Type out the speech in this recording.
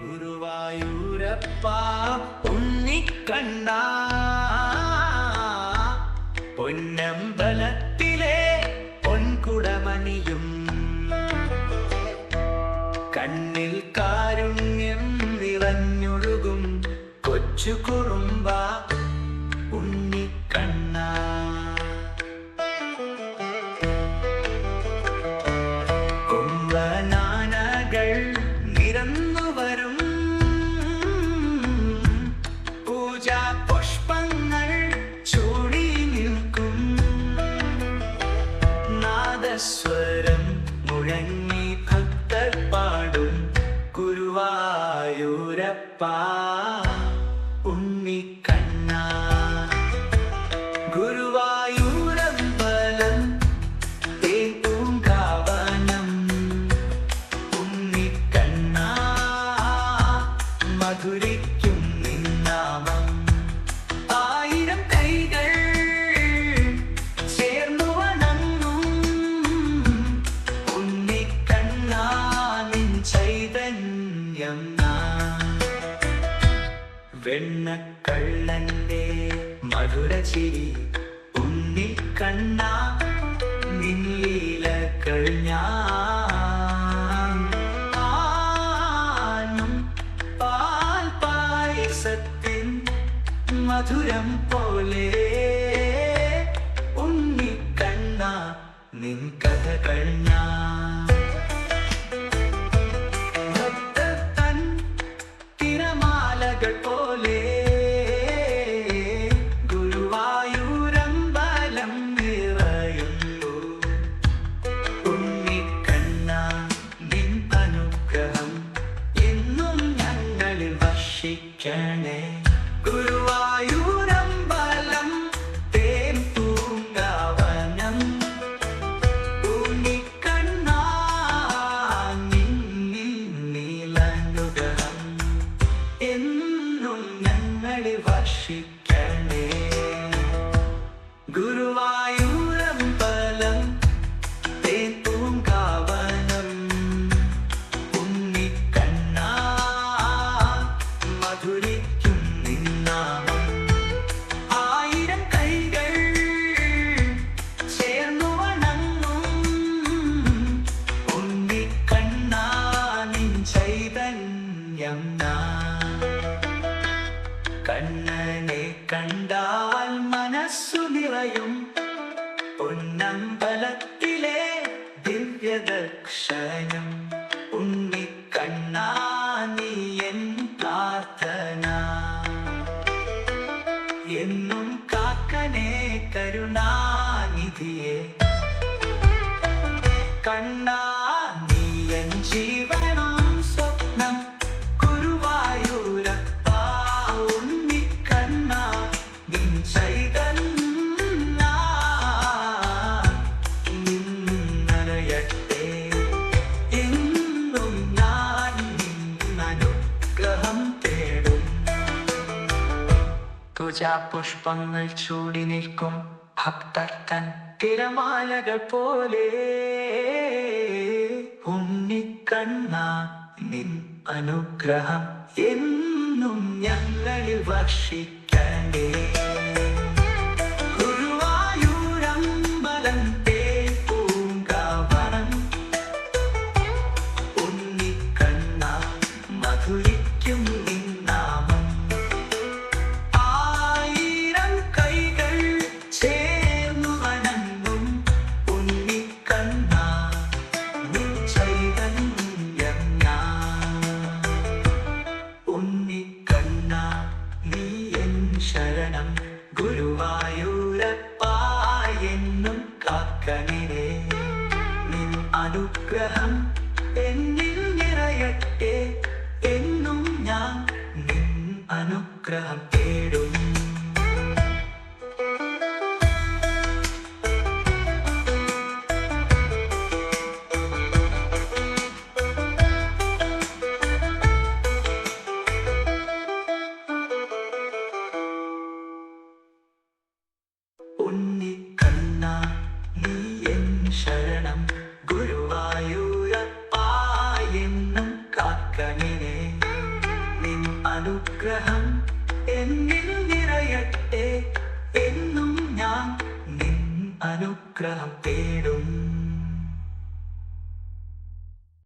ഗുരുവായൂരപ്പ ഉണ്ണിക്കണ്ണ. പൊന്നമ്പലത്തിലെ പൊൻകുടമണിയും കണ്ണിൽ കാരുണ്യം നിറഞ്ഞൊഴുകും കൊച്ചു കുറുമ്പ ഉണ്ണിക്കണ്ണ. നാദസ്വരം മുഴങ്ങി ഭക്തർ പാടും. ഗുരുവായൂരപ്പ. വെണ്ണക്കള്ളന്റെ മധുരചിരി ഉണ്ണിക്കണ്ണ ഉണ്ണി കണ്ണ ആനും പാൽ പായസത്തിൻ മധുരം പോലെ ഉണ്ണിക്കണ്ണ നിൻ കഥ കഴിഞ്ഞ ഭക്തൻ തിരമാലകൾ എന്നും ഞങ്ങളെ വർഷിക്കണേ കണ്ണനെ കണ്ടാൽ മനസ്സു നിറയും. പൊന്നമ്പലത്തിലെ ദിവ്യദക്ഷനം ഉണ്ണിക്കണ്ണ നീ എൻ പ്രാർത്ഥന. എന്നും കാക്കനെ കരുണാനിധിയെ. കണ്ണാ നീ എൻ ജീവനം പൂജാ പുഷ്പങ്ങൾ ചൂടി നിൽക്കും. ഭക്തർ തൻ തിരമാലകൾ പോലെ ഉണ്ണിക്കണ്ണ നിൻ അനുഗ്രഹം എന്നും ഞങ്ങളിൽ വർഷിക്കണ്ടേ? കാക്കണിനെ നിൻ അനുഗ്രഹം എന്നിൽ നിറയട്ടെ എന്നും ഞാൻ നിൻ അനുഗ്രഹം തേടും അനുഗ്രഹം എന്നിൽ നിറയട്ടെ എന്നും ഞാൻ നിൻ അനുഗ്രഹം